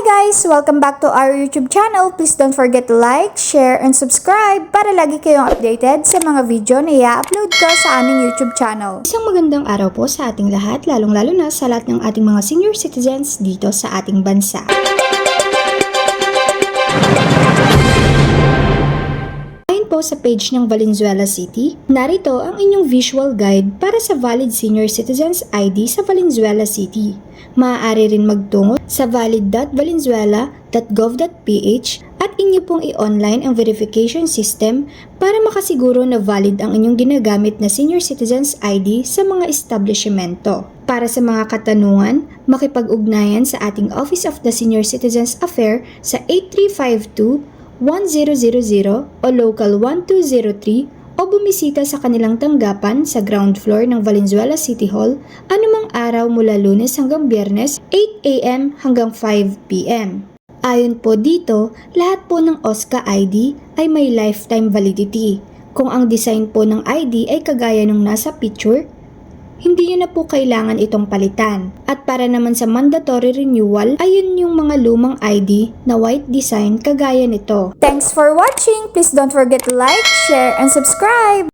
guys! Welcome back to our YouTube channel. Please don't forget to like, share, and subscribe para lagi kayong updated sa mga video na i-upload ko sa aming YouTube channel. Isang magandang araw po sa ating lahat, lalong-lalo na sa lahat ng ating mga senior citizens dito sa ating bansa. Po sa page ng Valenzuela City, narito ang inyong visual guide para sa valid senior citizens ID sa Valenzuela City. Maaari rin magtungo sa valid.valenzuela.gov.ph at inyo pong i-online ang verification system para makasiguro na valid ang inyong ginagamit na senior citizens ID sa mga establishmento. Para sa mga katanungan, makipag-ugnayan sa ating Office of the Senior Citizens Affair sa 8352 1000 o Local 1203 o bumisita sa kanilang tanggapan sa ground floor ng Valenzuela City Hall anumang araw mula lunes hanggang biyernes 8am hanggang 5pm. Ayon po dito, lahat po ng OSCA ID ay may lifetime validity. Kung ang design po ng ID ay kagaya ng nasa picture, hindi nyo na po kailangan itong palitan. At para naman sa mandatory renewal, ayun yung mga lumang ID na white design kagaya nito. Thanks for watching! Please don't forget to like, share, and subscribe!